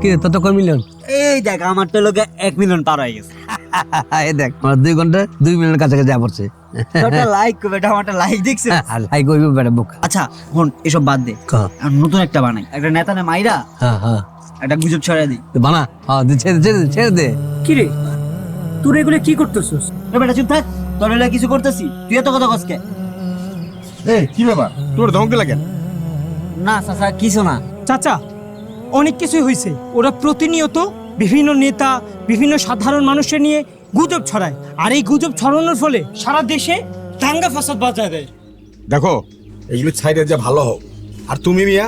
কি রে, তোর তো কয় মিলিয়ন এই দেখ আমারটা লোকে এক মিলিয়ন পার হয়ে গেছে। এই দেখ আমার দুই ঘণ্টা দুই মিলিয়নের কাছাকাছি যা পড়ছে। লাইক বেটা আমারটা লাইক দেখছে লাইক হইবে বেটা বুক। আচ্ছা হন এসব বাদ দে। নতুন একটা বানাই। একটা নেতা নে মাইরা হ্যাঁ হ্যাঁ। একটা গুজব ছড়াই তুই বানা। হ্যাঁ দে, ছেড়ে দে, ছেড়ে দে, ছেড়ে দে। কি রে? তোর এগুলো কি করতেছিস? এ বেটা চুপ থাক। তোর কিছু করতেছি। তুই এত কথা কসকে এই কি ব্যাপার? তোর ধমকে লাগে না চাচা কিছু না। চাচা অনেক কিছুই হয়েছে ওরা প্রতিনিয়ত বিভিন্ন নেতা, বিভিন্ন সাধারণ মানুষের নিয়ে গুজব ছড়ায়। আর এই গুজব ছড়ানোর ফলে সারা দেশে দাঙ্গা ফাসাদ বাজায় দেয়। দেখো, এগুলো ছাইরে যে ভালো হোক। আর তুমি মিয়া,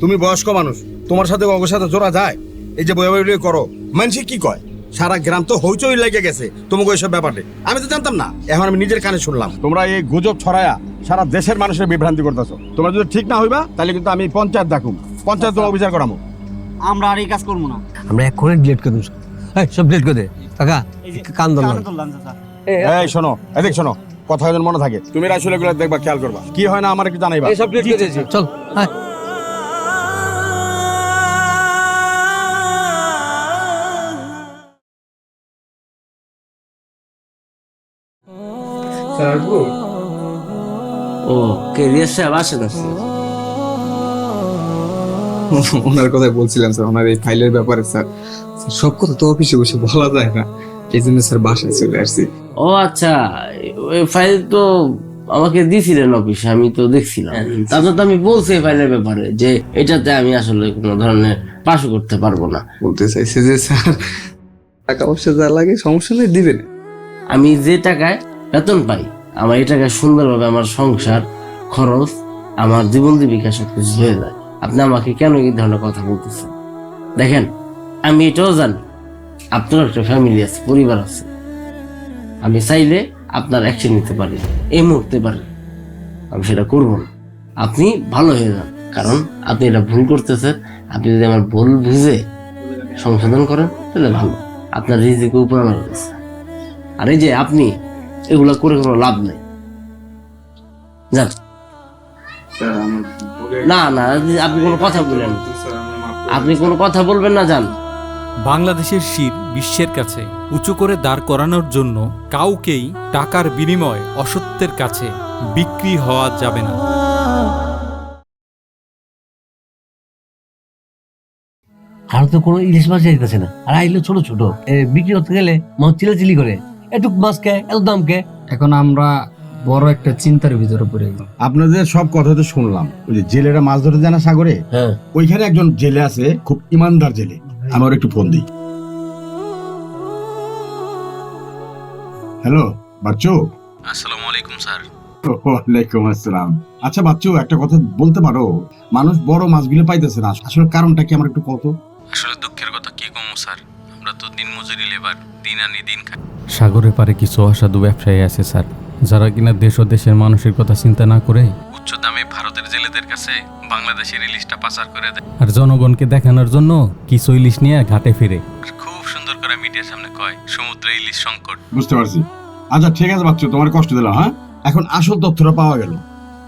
তুমি বয়স্ক মানুষ, তোমার সাথে সাথে জোড়া যায়। এই যে বয়ে বয়ে করো, মানুষ কি কয়? সারা গ্রাম তো হইচই লেগে গেছে তোমাকে ওইসব ব্যাপারে। আমি তো জানতাম না, এখন আমি নিজের কানে শুনলাম। তোমরা এই গুজব ছড়ায়া সারা দেশের মানুষের বিভ্রান্তি করতেছো। তোমরা যদি ঠিক না হইবা, তাহলে কিন্তু আমি পঞ্চায়েত ডাকুম, পঞ্চায়েত তোমার বিচার করামো। আমরা আর এই কাজ করব না। আমরা এক্ষুনি ডিলিট করে দিই এই সব ডিলিট করে দে। কাকা কান ধরলাম এই শোনো এদিক শোনো কথা যেন মনে থাকে। তুমি আসলে এগুলো দেখবা খেয়াল করবা। কি হয় না আমার একটু জানাইবা। সব ডিলিট করে দিয়েছি। চল ও কেরিয়ার সাহেব আসেন আসেন ওনার কথাই বলছিলাম স্যার ওনার এই ফাইলের ব্যাপারে স্যার। সব কথা তো অফিসে বসে বলা যায় না। এই জন্য স্যার বাসায় চলে আসছি। ও আচ্ছা ওই ফাইল তো আমাকে দিছিলেন অফিসে আমি তো দেখছিলাম। তারপর তো আমি বলছি এই ফাইলের ব্যাপারে যে এটাতে আমি আসলে কোনো ধরনের পাশও করতে পারব না। বলতে চাইছে যে স্যার টাকা পয়সা যা লাগে সমস্যা নেই দিবেন। আমি যে টাকায় বেতন পাই আমার এই টাকায় সুন্দরভাবে আমার সংসার খরচ আমার জীবন জীবিকা সব কিছু হয়ে যায়। আপনি আমাকে কেন এই ধরনের কথা বলতেছেন? দেখেন, আমি এটাও জানি, আপনার একটা ফ্যামিলি আছে, পরিবার আছে। আমি চাইলে আপনার অ্যাকশন নিতে পারি, এই মুহূর্তে পারি। আমি সেটা করব না। আপনি ভালো হয়ে যান, কারণ আপনি এটা ভুল করতেছেন। আপনি যদি আমার ভুল বুঝে সংশোধন করেন, তাহলে ভালো। আপনার রিজিকে উপর আমার কাছে আর এই যে আপনি এগুলো করে কোনো লাভ নেই। যান। না না আপনি কোনো কথা বলেন আপনি কোনো কথা বলবেন না যান। বাংলাদেশের শির বিশ্বের কাছে উঁচু করে দাঁড় করানোর জন্য কাউকেই টাকার বিনিময় অসত্যের কাছে বিক্রি হওয়া যাবে না। আর তো কোনো ইলিশ মাছ যাইতেছে না। আর আইলে ছোট ছোট। বিক্রি করতে গেলে মাছ চিলাচিলি করে। এটুক মাছ কে এত দাম কে? এখন আমরা বড় একটা চিন্তার ভিতরে পড়ে গেলাম। আপনাদের সব কথা তো শুনলাম ওই যে জেলেরা মাছ ধরতে জানা সাগরে? হ্যাঁ। ওইখানে একজন জেলে আছে খুব ইমানদার জেলে। আমার একটু ফোন দিই। হ্যালো বাচ্চু? আসসালামু আলাইকুম স্যার। ওয়ালাইকুম আসসালাম। আচ্ছা বাচ্চু একটা কথা বলতে পারো। মানুষ বড় মাছগুলো পাইতেছে না। আসলে কারণটা কি আমার একটু কত আসলে দুঃখের কথা কি কম স্যার? আমরা তো দিন মজুরি লেবার দিন আনি দিন খাই। সাগরের পারে কিছু অসাধু ব্যবসায়ী আছে স্যার। যারা কিনা দেশ ও দেশের মানুষের কথা চিন্তা না করে উচ্চ দামে ভারতের জেলেদের কাছে বাংলাদেশের ইলিশটা পাচার করে দেয়। আর জনগণকে দেখানোর জন্য কিছু ইলিশ নিয়ে ঘাটে ফিরে। খুব সুন্দর করে মিডিয়ার সামনে কয় সমুদ্রে ইলিশ সংকট। বুঝতে পারছি। আচ্ছা ঠিক আছে বাচ্চু তোমার কষ্ট দিলাম হ্যাঁ? এখন আসল তথ্যটা পাওয়া গেল।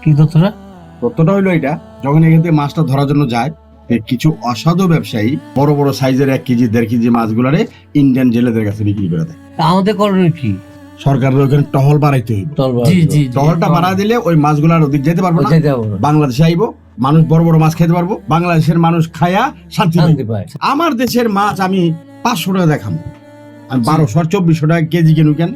কি তথ্যটা? তথ্যটা হইল এটা যখন এখান থেকে মাছটা ধরার জন্য যায় কিছু অসাধু ব্যবসায়ী বড় বড় সাইজের এক কেজি দেড় কেজি মাছগুলারে ইন্ডিয়ান জেলেদের কাছে বিক্রি করে দেয়। আমাদের করণীয় কি? সরকারের ওখানে টহল বাড়াইতে হইব। জি জি জি। টহলটা বাড়া দিলে ওই মাছগুলার ওদিক যেতে পারব না। বাংলাদেশে আইব মানুষ বড় বড় মাছ খেতে পারব বাংলাদেশের মানুষ খায়া শান্তি পায়। আমার দেশের মাছ আমি পাঁচশো টাকা দেখাবো। আমি বারোশো আর চব্বিশশো টাকা কেজি কিনু কেন?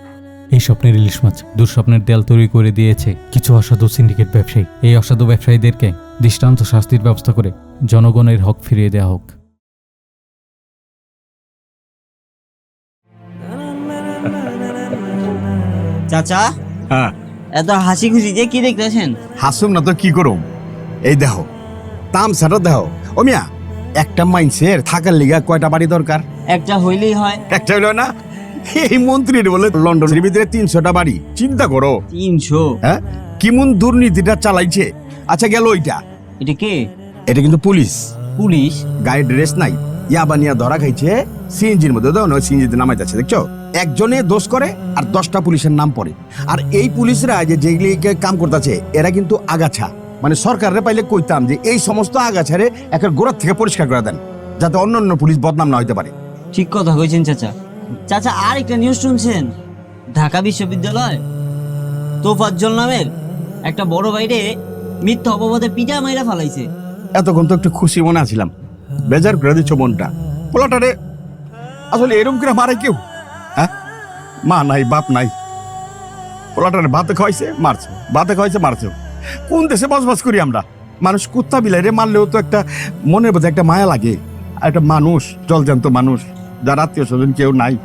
এই স্বপ্নের ইলিশ মাছ দুঃস্বপ্নের দেয়াল তৈরি করে দিয়েছে কিছু অসাধু সিন্ডিকেট ব্যবসায়ী। এই অসাধু ব্যবসায়ীদেরকে দৃষ্টান্ত শাস্তির ব্যবস্থা করে জনগণের হক ফিরিয়ে দেওয়া হোক। চাচা? হ্যাঁ। এত হাসি খুশি যে কি দেখতেছেন? হাসুম না তো কি করুম? এই দেখো তাম সেটা দেখো। ও মিয়া একটা মাইন্সের থাকার লিগা কয়টা বাড়ি দরকার? একটা হইলেই হয়। একটা হইল না? এই মন্ত্রীর বলে লন্ডনের ভিতরে তিনশোটা বাড়ি। চিন্তা করো। তিনশো? হ্যাঁ? কিমন দুর্নীতিটা চালাইছে? আচ্ছা গেল ওইটা। এটা কে? এটা কিন্তু পুলিশ। পুলিশ? গায়ে ড্রেস নাই। ইয়াবা নিয়া ধরা খাইছে। সিএনজির মধ্যে দাও নয় সিএনজিতে নামাইতেছে দেখছ? একজনে দোষ করে আর দশটা পুলিশের নাম পড়ে। আর এই পুলিশরা যে যেগুলিকে কাম করতেছে এরা কিন্তু আগাছা। মানে সরকারে পাইলে কইতাম যে এই সমস্ত আগাছারে একটা গোড়ার থেকে পরিষ্কার করে দেন যাতে অন্য অন্য পুলিশ বদনাম না হইতে পারে। ঠিক কথা কইছেন চাচা। চাচা আর একটা নিউজ শুনছেন? ঢাকা বিশ্ববিদ্যালয় তোফাজ্জল নামের একটা বড় বাইরে মিথ্যা অপবাদে পিঠা মাইরা ফালাইছে। এতক্ষণ তো একটু খুশি মনে আছিলাম। বেজার করে দিচ্ছ মনটা। পোলাটারে আসলে এরম করে মারে কেউ? মা নাই, বাপ নাই। পোলাটারে ভাতে খাওয়াইছে, মারছে। ভাতে খাওয়াইছে, মারছে। কোন দেশে বসবাস করি আমরা? মানুষ কুত্তা বিলাই রে, মারলেও তো একটা মনের মধ্যে একটা মায়া লাগে। আর একটা মানুষ জলজান্ত মানুষ, যার আত্মীয় স্বজন কেউ নাই,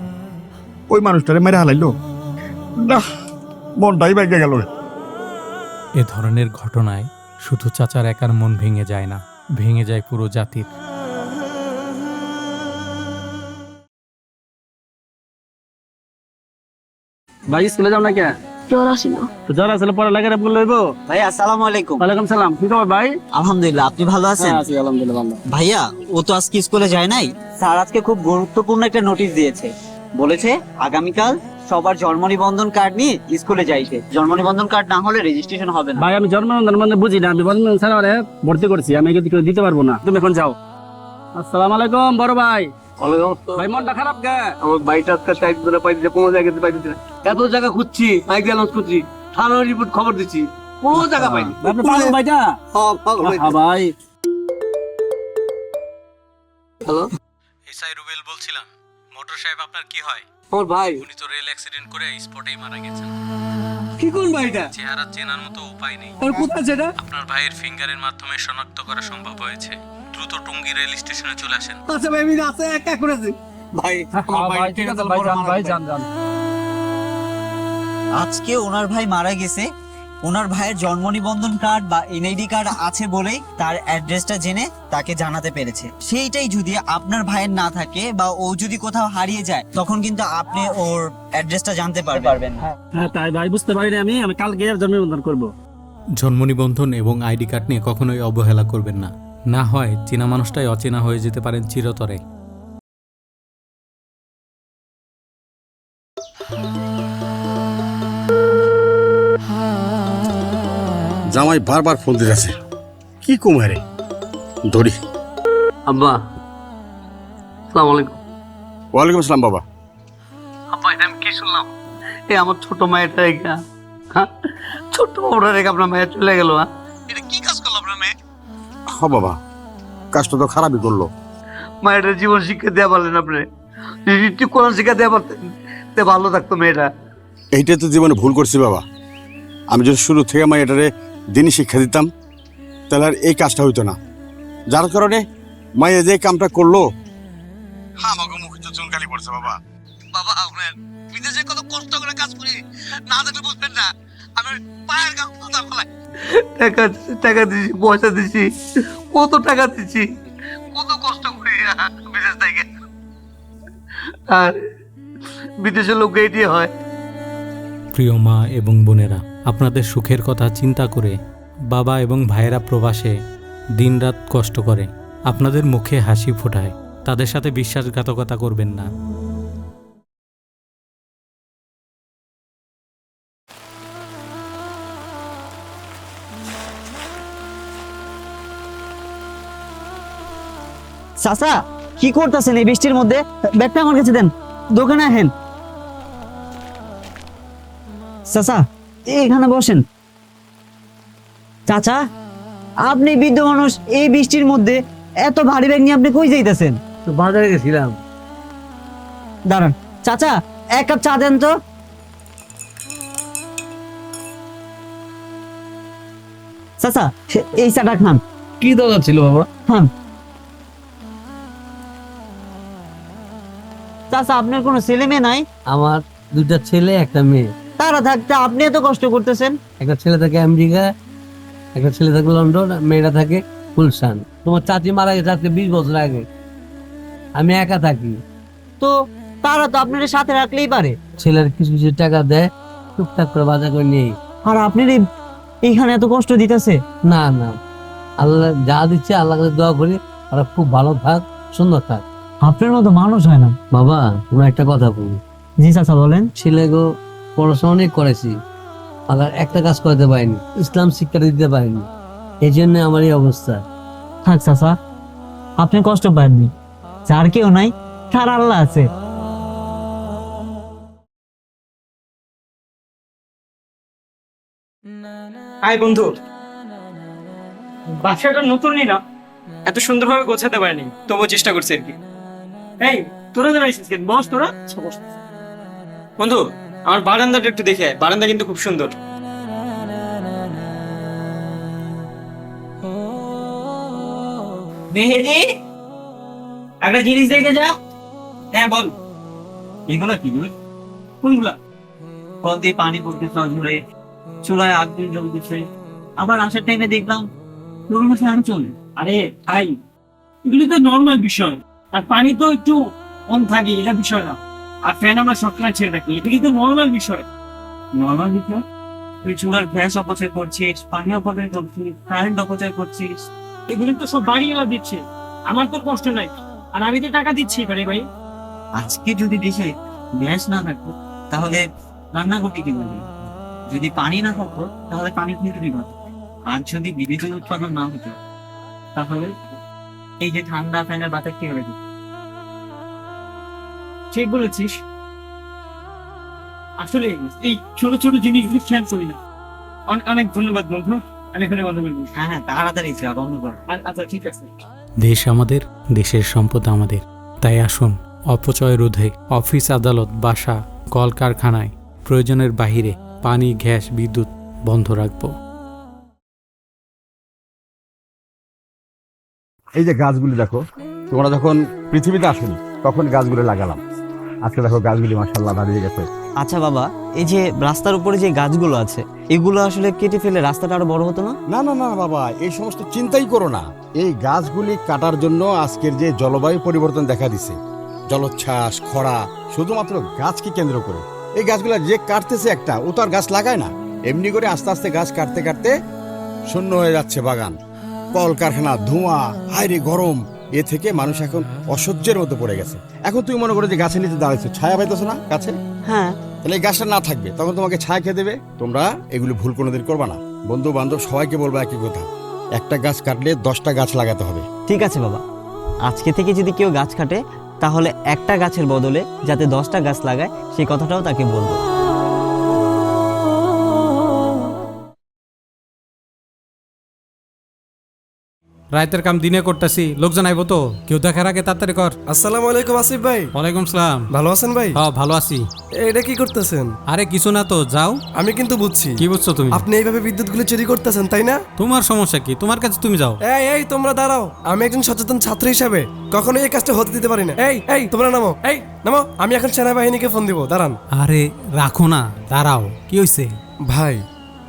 ওই মানুষটারে মেরে হালাইলো। না মনটাই বেগে গেল এ ধরনের ঘটনায় শুধু চাচার একার মন ভেঙে যায় না, ভেঙে যায় পুরো জাতির। ভাই স্কুলে যাও না কে? জ্বর আসিল তো জ্বর আসলে পরে লাগে রে বলল হইবো? ভাই আসসালামু আলাইকুম। ওয়ালাইকুম সালাম। কি খবর ভাই? আলহামদুলিল্লাহ আপনি ভালো আছেন? হ্যাঁ আছি আলহামদুলিল্লাহ ভালো। ভাইয়া ও তো আজকে স্কুলে যায় নাই? স্যার আজকে খুব গুরুত্বপূর্ণ একটা নোটিশ দিয়েছে। বলেছে আগামীকাল সবার জন্ম নিবন্ধন কার্ড নিয়ে স্কুলে যাইতে। জন্ম নিবন্ধন কার্ড না হলে রেজিস্ট্রেশন হবে না। ভাই আমি জন্মদিন মানে বুঝি না। আমি ছাড়া আরে ভর্তি করছি। আমি কিন্তু দিতে পারব না। তুমি এখন যাও। আসসালামু আলাইকুম বড় ভাই। ভাই মনটা খারাপ কে? আমার বাড়িটা আজকে টাইপ ধরে পাই দিতে কোনো জায়গাতে পাই দিতে এত জায়গা খুঁজছি মাইক অ্যানাউন্স করছি থানার রিপোর্ট খবর দিচ্ছি কোনো জায়গা পাইনি। আপনি পাগল ভাইটা? সব হ্যাঁ ভাই। এসআই রুবেল বলছিলাম মোটর সাহেব আপনার কি হয়? আমার ভাই। উনি তো রেল অ্যাক্সিডেন্ট করে স্পটেই মারা গেছেন। কি কোন ভাইটা চেহারা চেনার মতো উপায় নেই। আর কোথায় যেটা আপনার ভাইয়ের ফিঙ্গারের মাধ্যমে শনাক্ত করা সম্ভব হয়েছে। দ্রুত টুঙ্গি রেল স্টেশনে চলে আসেন। আচ্ছা ভাই আমি আছে একা করেছি ভাই আমার হ্যাঁ, ভাই ভাই ঠিক আছে ভাই যান ভাই যান যান। আজকে ওনার ভাই মারা গেছে। ওনার ভাইয়ের জন্ম নিবন্ধন কার্ড বা এনআইডি কার্ড আছে বলেই তার অ্যাড্রেসটা জেনে তাকে জানাতে পেরেছে। সেইটাই যদি আপনার ভাইয়ের না থাকে বা ও যদি কোথাও হারিয়ে যায় তখন কিন্তু আপনি ওর অ্যাড্রেসটা জানতে পারবেন। হ্যাঁ তাই ভাই বুঝতে পারিনি আমি। আমি কালকে আর জন্মদিন করব। জন্ম নিবন্ধন এবং আইডি কার্ড নিয়ে কখনোই অবহেলা করবেন না। না হয় চেনা মানুষটাই অচেনা হয়ে যেতে পারেন চিরতরে। জামাই বারবার ফোন দিতেছে। কি কুমারে ধরি। আব্বা আসসালামু আলাইকুম। ওয়ালাইকুম আসসালাম বাবা। আব্বা এটা আমি কি শুনলাম? এই আমার ছোট মায়েরটা রেখা। হ্যাঁ? ছোট ওরা রেখে আপনার মায়ের চলে গেল হ্যাঁ? এটা কি কাজ করল আপনার মেয়ে? হ বাবা। কাজটা তো খারাপই করল। মায়ের জীবন শিক্ষা দেওয়া পারলেন আপনি। যদি কোরআন শিক্ষা দেওয়া পারতেন। তে ভালো থাকতো মেয়েটা। এইটাই তো জীবনে ভুল করছি বাবা। আমি যদি শুরু থেকে মা এটারে দিনই শিক্ষা দিতাম তাহলে আর এই কাজটা হইতো না। যার কারণে মায়ে যে কামটা করল হ্যাঁ আমাকে মুখে তো চুনকালি পড়ছে বাবা। বাবা আপনার বিদেশে কত কষ্ট করে কাজ করি না দেখলে বুঝবেন না। আমি পায়ের গাম কথা ফেলাই টাকা টাকা দিছি পয়সা দিছি কত টাকা দিছি। কত কষ্ট করি বিদেশ থেকে। আর বিদেশের লোক এটি হয়। প্রিয় মা এবং বোনেরা আপনাদের সুখের কথা চিন্তা করে বাবা এবং ভাইয়েরা প্রবাসে দিনরাত কষ্ট করে। আপনাদের মুখে হাসি ফোটায়। তাদের সাথে বিশ্বাসঘাতকতা করবেন না। চাচা, কি করতেছেন এই বৃষ্টির মধ্যে? ব্যাগটা আমার কাছে দেন। দোকানে আহেন চাচা এখানে বসেন। চাচা আপনি বৃদ্ধ মানুষ এই বৃষ্টির মধ্যে এত ভারী ব্যাগ নিয়ে আপনি কই যাইতেছেন? তো বাজারে গেছিলাম। দাঁড়ান। চাচা এক কাপ চা দেন তো। চাচা এই চাটা খান। কি দরকার ছিল বাবা? খান। চাচা আপনার কোনো ছেলে মেয়ে নাই? আমার দুইটা ছেলে একটা মেয়ে। তারা থাকতে আপনি এত কষ্ট করতেছেন? একটা ছেলে থাকে আমেরিকা একটা ছেলে থাকে লন্ডন আর মেয়েটা থাকে ফুলসান তোমার চাচি মারা গেছে আজকে বিশ বছর আগে। আমি একা থাকি। তো তারা তো আপনার সাথে রাখলেই পারে। ছেলের কিছু কিছু টাকা দেয় টুকটাক করে বাজার করে নিয়ে আর আপনার এই- এইখানে এত কষ্ট দিতেছে? না না। আল্লাহ যা দিচ্ছে আল্লাহ কাছে দোয়া করি ওরা খুব ভালো থাক সুন্দর থাক। আপনার মতো মানুষ হয় না। বাবা তোমার একটা কথা বলি। জি চাচা বলেন। ছেলে গো পড়াশোনা অনেক করেছি আবার একটা কাজ করতে পারিনি ইসলাম শিক্ষা দিতে পারিনি। এই জন্য আমার এই অবস্থা। থাক চাচা আপনি কষ্ট পাননি। যার কেউ নাই তার আল্লাহ আছে। আয় বন্ধু। বাসাটা নতুনই না এত সুন্দরভাবে গোছাতে পারিনি তবুও চেষ্টা করছি আর কি। এই তোরা দাঁড়াইছিস বস তোরা? বন্ধু আমার বারান্দাটা একটু দেখে আয়। বারান্দা কিন্তু খুব সুন্দর। মেহেদি একটা জিনিস দেখে যা হ্যাঁ বল। এগুলো কি কোনগুলা? কল দিয়ে পানি পড়তেছে ঝরে চুলায় আগুন জ্বলতেছে। আবার আসার টাইমে দেখলাম পুরোনো ফ্যান চলে। আরে ভাই এগুলি তো নর্মাল বিষয়। আর পানি তো একটু কম থাকে এটা বিষয় না। আর ফ্যান সবসময় এটা কিন্তু নর্মাল বিষয়। নর্মাল বিষয়? তুই চুলার গ্যাস অপচয় করছিস, পানি অপচয় করছিস কারেন্ট অপচয় করছিস, এগুলি তো সব বাড়িওয়ালা দিচ্ছে। আমার তো কষ্ট নাই। আর আমি তো টাকা দিচ্ছি এবারে ভাই। আজকে যদি দেশে গ্যাস না থাকতো, তাহলে রান্না করতে কি বলবি যদি পানি না থাকতো, তাহলে পানি কিন্তু বিপদ আর যদি বিদ্যুৎ উৎপাদন না হতো, তাহলে এই যে ঠান্ডা ফ্যানের বাতাস কি হবে? ঠিক বলেছিস। আসলে এই ছোট ছোট জিনিসগুলি খেয়াল করি না। অনেক অনেক ধন্যবাদ বন্ধু। এখানে কথা হ্যাঁ হ্যাঁ তাড়াতাড়ি যা বন্ধ আচ্ছা ঠিক আছে। দেশ আমাদের দেশের সম্পদ আমাদের। তাই আসুন অপচয় রোধে অফিস আদালত বাসা কলকারখানায় প্রয়োজনের বাহিরে পানি গ্যাস বিদ্যুৎ বন্ধ রাখব। এই যে গাছগুলি দেখো তোমরা যখন পৃথিবীতে আসেনি তখন গাছগুলি লাগালাম। আজকে দেখো গাছগুলি মাসাল্লাহ দাঁড়িয়ে গেছে। আচ্ছা বাবা এই যে রাস্তার উপরে যে গাছগুলো আছে এগুলো আসলে কেটে ফেলে রাস্তাটা আরও বড় হতো না? না না না বাবা এই সমস্ত চিন্তাই করো না। এই গাছগুলি কাটার জন্য আজকের যে জলবায়ু পরিবর্তন দেখা দিছে জলোচ্ছ্বাস খরা শুধুমাত্র গাছকে কেন্দ্র করে। এই গাছগুলো যে কাটতেছে একটা ও তো আর গাছ লাগায় না। এমনি করে আস্তে আস্তে গাছ কাটতে কাটতে শূন্য হয়ে যাচ্ছে বাগান। কলকারখানা ধোঁয়া হাইরে গরম। এ থেকে মানুষ এখন অসহ্যের মতো পড়ে গেছে। এখন তুমি মনে করো যে গাছের নিচে দাঁড়াইছো ছায়া পাইতেছো না গাছে? হ্যাঁ। তাহলে এই গাছটা না থাকবে তখন তোমাকে ছায়া খেয়ে দেবে। তোমরা এগুলো ভুল কোনোদিন করবা না। বন্ধু বান্ধব সবাইকে বলবা একই কথা একটা গাছ কাটলে দশটা গাছ লাগাতে হবে। ঠিক আছে বাবা। আজকে থেকে যদি কেউ গাছ কাটে তাহলে একটা গাছের বদলে যাতে দশটা গাছ লাগায় সেই কথাটাও তাকে বলব। রাতের কাম দিনে করতেছি লোকজন আইবো তো কেউ দেখার আগে তাড়াতাড়ি কর। আসসালামু আলাইকুম আসিফ ভাই। ওয়ালাইকুম সালাম ভালো আছেন ভাই? হ্যাঁ ভালো আছি। এটা কি করতেছেন? আরে কিছু না তো যাও। আমি কিন্তু বুঝছি। কি বুঝছ তুমি? আপনি এইভাবে বিদ্যুৎগুলো চুরি করতেছেন তাই না? তোমার সমস্যা কি? তোমার কাছে তুমি যাও। এই এই তোমরা দাঁড়াও। আমি একজন সচেতন ছাত্র হিসাবে কখনোই এই কাজটা হতে দিতে পারি না। এই এই তোমরা নামো। এই নামো। আমি এখন সেনাবাহিনীকে ফোন দিব। দাঁড়ান। আরে রাখো না দাঁড়াও। কি হয়েছে ভাই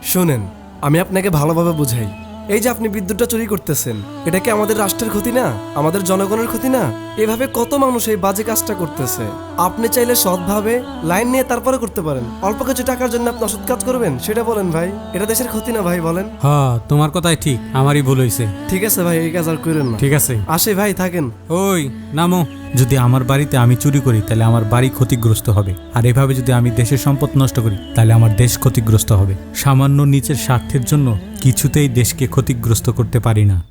শোনেন আমি আপনাকে ভালোভাবে বুঝাই। এই যে আপনি বিদ্যুৎটা চুরি করতেছেন এটা কি আমাদের রাষ্ট্রের ক্ষতি না? আমাদের জনগণের ক্ষতি না? এভাবে কত মানুষ এই বাজে কাজটা করতেছে? আপনি চাইলে সৎভাবে লাইন নিয়ে তারপরে করতে পারেন। অল্প কিছু টাকার জন্য আপনি অসৎ কাজ করবেন সেটা বলেন ভাই। এটা দেশের ক্ষতি না ভাই বলেন। হ্যাঁ তোমার কথাই ঠিক আমারই ভুল হয়েছে ঠিক আছে ভাই এই কাজ আর করেন না। ঠিক আছে। আসে ভাই থাকেন। ওই নামো। যদি আমার বাড়িতে আমি চুরি করি তাহলে আমার বাড়ি ক্ষতিগ্রস্ত হবে। আর এভাবে যদি আমি দেশের সম্পদ নষ্ট করি তাহলে আমার দেশ ক্ষতিগ্রস্ত হবে। সামান্য নিচের স্বার্থের জন্য কিছুতেই দেশকে ক্ষতিগ্রস্ত করতে পারি না।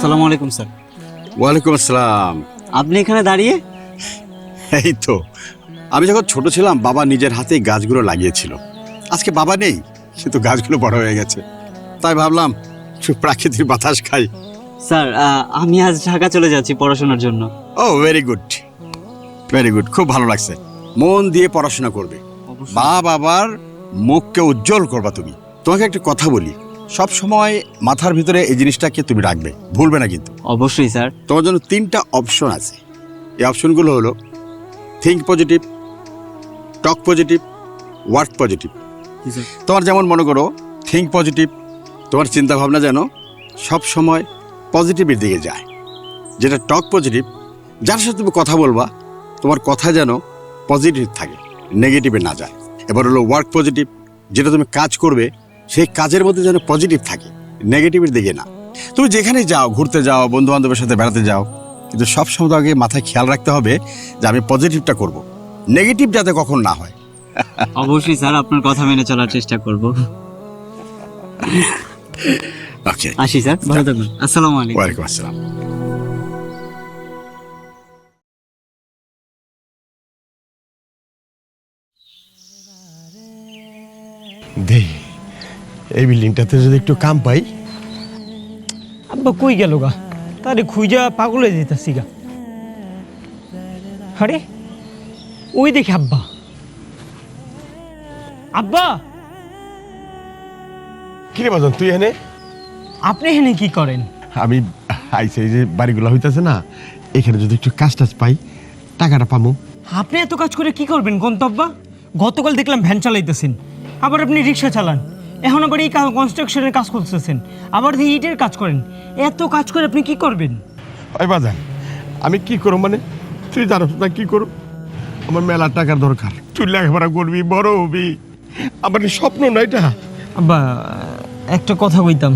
সালাম আলাইকুম স্যার। ওয়ালাইকুম আসসালাম। আপনি এখানে দাঁড়িয়ে? এই তো। আমি যখন ছোট ছিলাম বাবা নিজের হাতে গাছগুলো লাগিয়েছিল। আজকে বাবা নেই কিন্তু গাছগুলো বড় হয়ে গেছে। তাই ভাবলাম প্রাকৃতিক বাতাস খাই। স্যার আমি আজ ঢাকা চলে যাচ্ছি পড়াশোনার জন্য। ও ভেরি গুড ভেরি গুড খুব ভালো লাগছে। মন দিয়ে পড়াশোনা করবে। মা বাবার মুখকে উজ্জ্বল করবা তুমি। তোমাকে একটা কথা বলি সব সময় মাথার ভিতরে এই জিনিসটাকে তুমি রাখবে ভুলবে না কিন্তু। অবশ্যই স্যার। তোমার জন্য তিনটা অপশন আছে। এই অপশনগুলো হলো think positive talk positive work positive তোমার যেমন মনে করো থিঙ্ক পজিটিভ তোমার চিন্তা ভাবনা যেন সব সময় পজিটিভের দিকে যায়। যেটা টক পজিটিভ যার সাথে তুমি কথা বলবা, তোমার কথা যেন পজিটিভ থাকে নেগেটিভে না যায়। এবার হলো ওয়ার্ক পজিটিভ যেটা তুমি কাজ করবে, সেই কাজের মধ্যে যেন পজিটিভ থাকে নেগেটিভের দিকে না। তুমি যেখানে যাও, ঘুরতে যাও বন্ধু বান্ধবের সাথে বেড়াতে যাও, কিন্তু সব সময় আগে মাথায় খেয়াল রাখতে হবে যে আমি পজিটিভটা করব। নেগেটিভ যাতে কখন না হয়। অবশ্যই স্যার, আপনার কথা মেনে চলার চেষ্টা করব। ওকে আসি স্যার ভালো থাকবেন। আসসালামু আলাইকুম। ওয়ালাইকুম আসসালাম। দে এই বিল্ডিংটাতে যদি একটু কাম পাই। আব্বা কই গেল গা? তারে খুঁজা পাগল হয়ে যেতেছি গা। আরে ওই দেখে আব্বা। আব্বা! কিরে বাজন তুই এনে আপনি এখানে কি করেন? আমি আইসে এই যে বাড়িগুলো হইতেছে না এখানে যদি একটু কাজ টাজ পাই টাকাটা পামু। আপনি এত কাজ করে কি করবেন গন্তব্যা? গতকাল দেখলাম ভ্যান চালাইতেছেন আবার আপনি রিক্সা চালান এখন আবার এই কনস্ট্রাকশনের কাজ করতেছেন আবার এই ইটের কাজ করেন এত কাজ করে আপনি কি করবেন? ওই বাজান আমি কি করব মানে? তুই জানোস না কি করব? আমার মেলা টাকার দরকার তুই লেখাপড়া করবি বড় হবি। আমার স্বপ্ন না এটা। আব্বা একটা কথা কইতাম।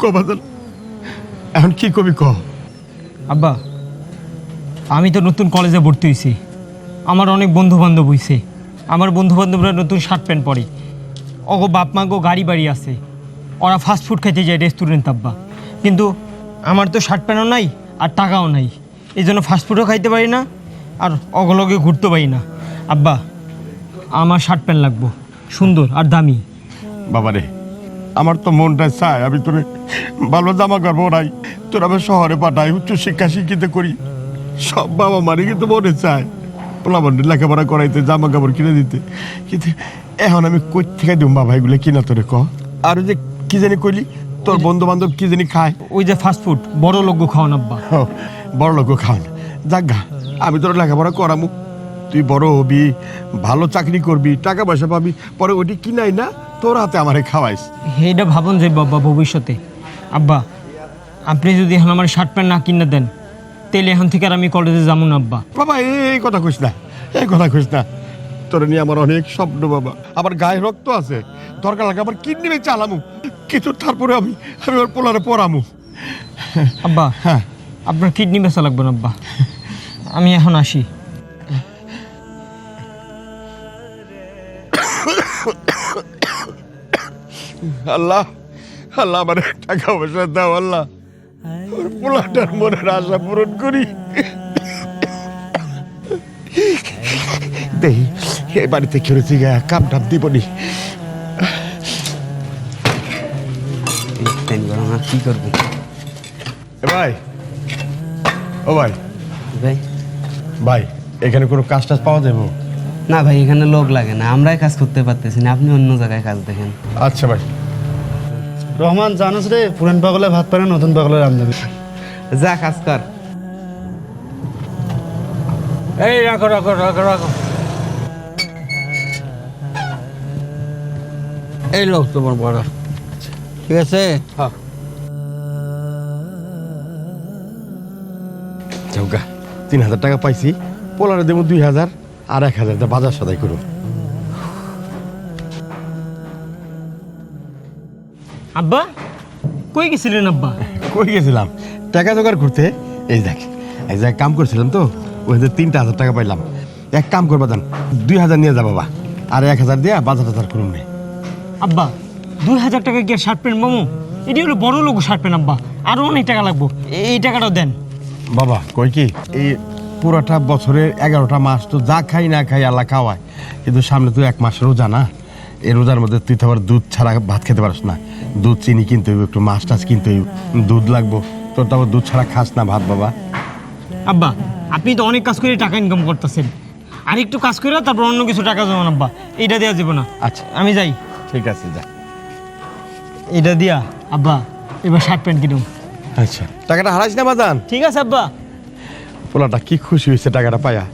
ক বাজান এখন কি কবি ক আব্বা আমি তো নতুন কলেজে ভর্তি হয়েছি আমার অনেক বন্ধু বান্ধব হইছে। আমার বন্ধু বান্ধবরা নতুন শার্ট প্যান্ট পরে। অগো বাপ মা গো গাড়ি বাড়ি আছে। ওরা ফাস্ট ফুড খাইতে যায় রেস্টুরেন্ট আব্বা। কিন্তু আমার তো শার্ট প্যান্টও নাই আর টাকাও নাই। এই জন্য ফাস্ট ফুডও খাইতে পারি না আর অগলগে ঘুরতে পারি না। আব্বা আমার শার্ট প্যান্ট লাগবো। সুন্দর আর দামি। বাবারে আমার তো মনটা চায় আমি তোরে ভালো জামা কাপড় নাই তোর আমি শহরে পাঠাই উচ্চ শিক্ষা শিক্ষিত করি। সব বাবা মারি কিন্তু মনে চায় পোলাবন্ডে লেখাপড়া করাইতে জামা কাপড় কিনে দিতে। কিন্তু এখন আমি কই থেকে দিম বাবা এগুলো কিনা তোরে ক? আর যে কি জানি কইলি তোর বন্ধু বান্ধব কি জানি খায়? ওই যে ফাস্ট ফুড বড় লোক খাওয়ান আব্বা। বড় লোক খাওয়ান। যাক গা আমি তোর লেখাপড়া করামু। তুই বড় হবি ভালো চাকরি করবি টাকা পয়সা পাবি পরে ওটি কিনাই না তোর হাতে আমারে খাওয়াইস। এইটা ভাবুন যে বাবা ভবিষ্যতে। আব্বা আপনি যদি এখন আমার শার্ট প্যান্ট না কিনে দেন তাহলে এখন থেকে আর আমি কলেজে যাব না আব্বা। বাবা এই কথা কইস না এই কথা কইস না। তোর নিয়ে আমার অনেক স্বপ্ন বাবা। আমার গায়ে রক্ত আছে দরকার লাগে আমার কিডনি বেচে চালামু কিন্তু তারপরে আমি আমি ওর পোলারে পড়ামু আব্বা হ্যাঁ। আপনার কিডনি বেচা লাগবে না আব্বা। আমি এখন আসি। আল্লাহ আল্লাহ আমার টাকা পয়সা দাও আল্লাহ। পোলাটার মনের আশা পূরণ করি। দেই এই বাড়িতে খেলেছি গা কাপ টাপ দিবনি কি করব? এ ভাই ও ভাই। ভাই। ভাই এখানে কোনো কাজ টাজ পাওয়া যাবে? না ভাই এখানে লোক লাগে না। আমরাই কাজ করতে পারতেছি না। আপনি অন্য জায়গায় কাজ দেখেন। আচ্ছা ভাই। রহমান জানোস রে পুরান পাগলে ভাত পারে নতুন পাগলে রান্ধবে যা কাজ কর। এই রাখো রাখো রাখো রাখো। এই লোক তোমার বড়। ঠিক আছে? চৌকা তিন হাজার টাকা পাইছি। পোলারে দেবো দুই হাজার। আর এক হাজার বাজার সদাই করুন। আব্বা কই গেছিলেন আব্বা? কই গেছিলাম? টাকা জোগাড় করতে এই দেখ এই জায়গায় কাম করছিলাম তো ওই যে তিনটা হাজার টাকা পাইলাম। এক কাম করবা দেন দুই হাজার নিয়ে যা বাবা আর এক হাজার দিয়ে বাজার টাজার করুন নে। আব্বা দুই হাজার টাকা গিয়ে শার্ট প্যান্ট মামু? এটি হলো বড় লোক শার্ট প্যান্ট আব্বা আরও অনেক টাকা লাগবো এই টাকাটাও দেন। বাবা কই কি? এই পুরোটা বছরের এগারোটা মাস তো যা খাই না খাই আল্লাহ খাওয়ায়। কিন্তু সামনে তো এক মাস রোজা না। এই রোজার মধ্যে তুই তো আবার দুধ ছাড়া ভাত খেতে পারিস না। দুধ চিনি কিনতে হইব একটু মাছ টাছ কিনতে হইব। দুধ লাগবো। তোর তো আবার দুধ ছাড়া খাস না ভাত বাবা। আব্বা আপনি তো অনেক কাজ করে টাকা ইনকাম করতেছেন। আর একটু কাজ করে তারপর অন্য কিছু টাকা জমান আব্বা। এইটা দেওয়া যাবে না। আচ্ছা। আমি যাই। ঠিক আছে যা। এটা দিয়া আব্বা এবার শার্ট প্যান্ট কিনুন আচ্ছা। টাকাটা হারাইস না বাজান। ঠিক আছে আব্বা। পোলাটা কি খুশি হয়েছে টাকাটা পায়া।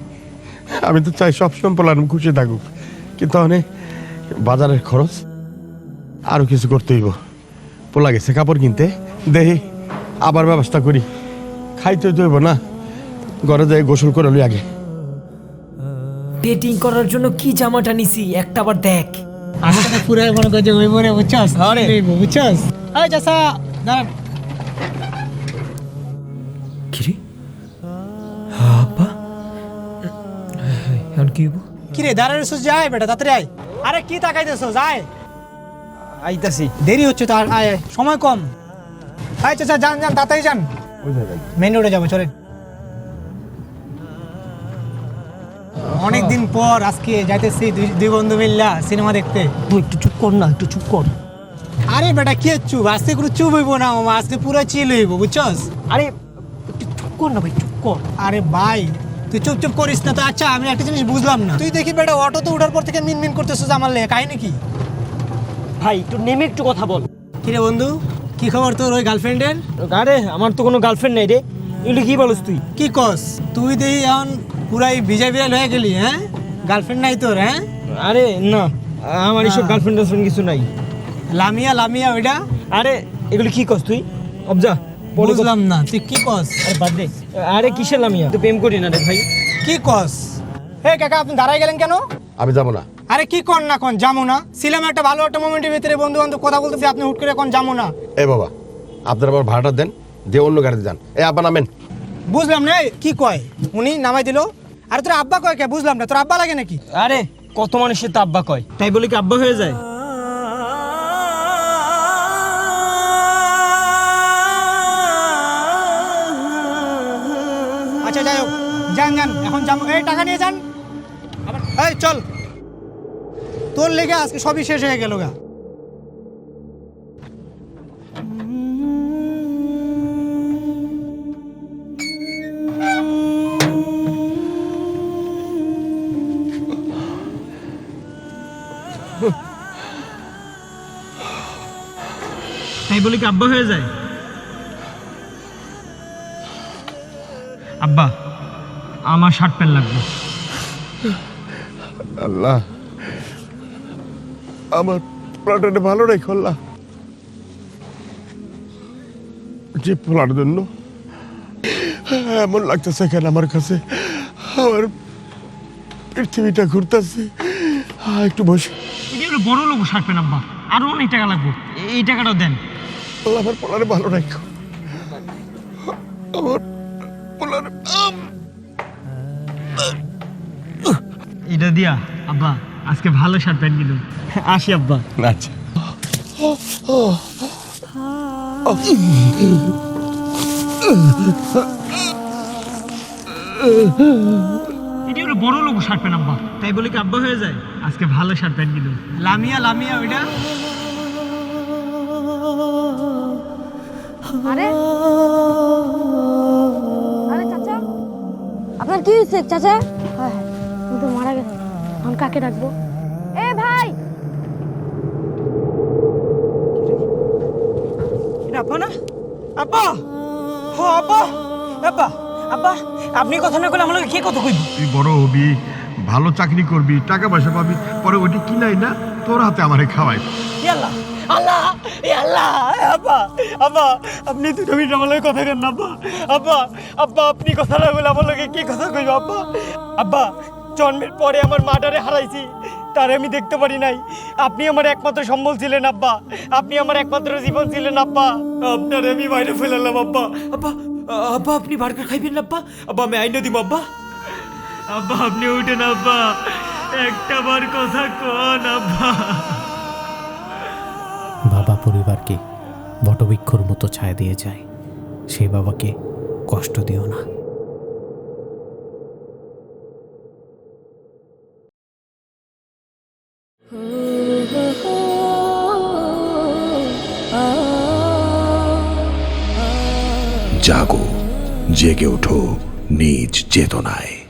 আমি তো চাই সবসময় পোলার খুশি থাকুক। কিন্তু অনেক বাজারের খরচ আরও কিছু করতে হইব। পোলা গেছে কাপড় কিনতে। দেহি আবার ব্যবস্থা করি। খাইতে হইব না। ঘরে যাই গোসল করে লই আগে। ডেটিং করার জন্য কি জামাটা নিছি? একটা আবার দেখ। পুরো মনে করছে ওই মনে বুঝছস? আরে বুঝছস? আরে চাষা দাঁড়ান। কি হইব কিরে দাঁড়ানো যায় বেটা তাড়াতাড়ি আয়। আরে কি তাকাইতেছো যায় আইতাছি। দেরি হচ্ছে তো আর আয় আয়, সময় কম। আয় চাচা যান যান তাড়াতাড়ি যান। মেন রোডে যাব চলেন। অনেক দিন পর আজকে যাইতেছি দুই দুই বন্ধু মিল্লা সিনেমা দেখতে। তুই একটু চুপ কর না একটু চুপ কর। আরে বেটা কি চুপ? আজকে কোনো চুপ হইব না মামা আজকে পুরো চিল হইব বুঝছস? আরে একটু চুপ কর না ভাই চুপ কর। আরে ভাই তুই চুপ চুপ করিস না তো আচ্ছা আমি একটা জিনিস বুঝলাম না। তুই দেখি বেটা অটো অটোতে উঠার পর থেকে মিন মিন করতেছিস আমার লেগে কাহিনী কি? ভাই একটু নেমে একটু কথা বল। কিরে বন্ধু কি খবর তোর ওই গার্লফ্রেন্ডের? আরে আমার তো কোনো গার্লফ্রেন্ড নাই রে। এগুলো কি বলস তুই? কি কস তুই দেখি এখন পুরাই ভিজা বিড়াল হয়ে গেলি হ্যাঁ? গার্লফ্রেন্ড নাই তোর হ্যাঁ? আরে না আমার এসব গার্লফ্রেন্ড কিছু নাই। লামিয়া লামিয়া ওইটা? আরে এগুলো কি কস তুই? অবজা বুঝলাম না তুই কি কস? আরে বাদ দে। আরে কিসের লামিয়া? তো প্রেম করি না রে ভাই। কি কস? হে কাকা আপনি দাঁড়াই গেলেন কেন? আমি যাব না। আরে কি কর না কোন যাব না। ছিলাম একটা ভালো একটা মোমেন্টের ভিতরে বন্ধু বান্ধব কথা বলতেছি আপনি হুট করে কোন যাব না। এ বাবা আপনার আবার ভাড়াটা দেন দিয়ে অন্য গাড়িতে যান। এ আব্বা নামেন। বুঝলাম না কি কয়? উনি নামাই দিল। আরে তোর আব্বা কয় কে? বুঝলাম না তোর আব্বা লাগে নাকি? আরে কত মানুষের তো আব্বা কয়? তাই বলে কি আব্বা হয়ে যায়? যাই হোক, যান যান, এখন যাব। এই, টাকা নিয়ে যান। এই, চল। তোর লেগে আজকে সবই শেষ হয়ে গেল গা। তাই বলে কি হয়ে যায়? আব্বা আমার শার্ট প্যান্ট লাগবে। আল্লাহ আমার পোলাটা ভালো রেখে আল্লাহ। যে পোলার জন্য এমন লাগতেছে কেন আমার কাছে? আমার পৃথিবীটা ঘুরতেছে। একটু বসে। এটা হলো বড় লোক শার্ট প্যান্ট আব্বা আরও অনেক টাকা লাগবে। এই টাকাটাও দেন। আল্লাহ আমার পোলারে ভালো রেখো। আমার দিয়া আব্বা আজকে ভালো শার্ট প্যান্ট কিনুন আসি আব্বা। আচ্ছা। এটা হলো বড় লোক শার্ট প্যান্ট আব্বা। তাই বলে কি আব্বা হয়ে যায়? আজকে ভালো শার্ট প্যান্ট কিনুন লামিয়া লামিয়া ওইটা। আরে। আরে চাচা। আপনার কি হয়েছে চাচা? আমি কাকে ডাকবো? এ ভাই! না? হ আপনি কথা না করলে আমার কে কথা কইব? তুই বড় হবি ভালো চাকরি করবি টাকা পয়সা পাবি পরে ওটি কিনাই না তোর হাতে আমারে খাওয়াই। আল্লাহ! আল্লাহ! আল্লাহ! আব্বা আব্বা আপনি দুটো মিনিট আমার লগে কথা কেন আব্বা আব্বা আব্বা আপনি কথা না বলে আমার লগে কি কথা কইব আব্বা আব্বা জন্মের পরে আমার মাটারে হারাইছি তার আমি দেখতে পারি নাই। আপনি আমার একমাত্র সম্বল ছিলেন আব্বা। আপনি আমার একমাত্র জীবন ছিলেন আব্বা। আপনার আমি বাইরে ফেলালাম আব্বা। আব্বা আব্বা আপনি বার্গার খাইবেন না আব্বা? আব্বা আমি আইনা দিব আব্বা। আব্বা আপনি উঠেন আব্বা। একটা বার কথা কন আব্বা। বাবা পরিবারকে বটবৃক্ষর মতো ছায়া দিয়ে যায়। সেই বাবাকে কষ্ট দিও না। জাগো জেগে ওঠো নিজ চেতনায়।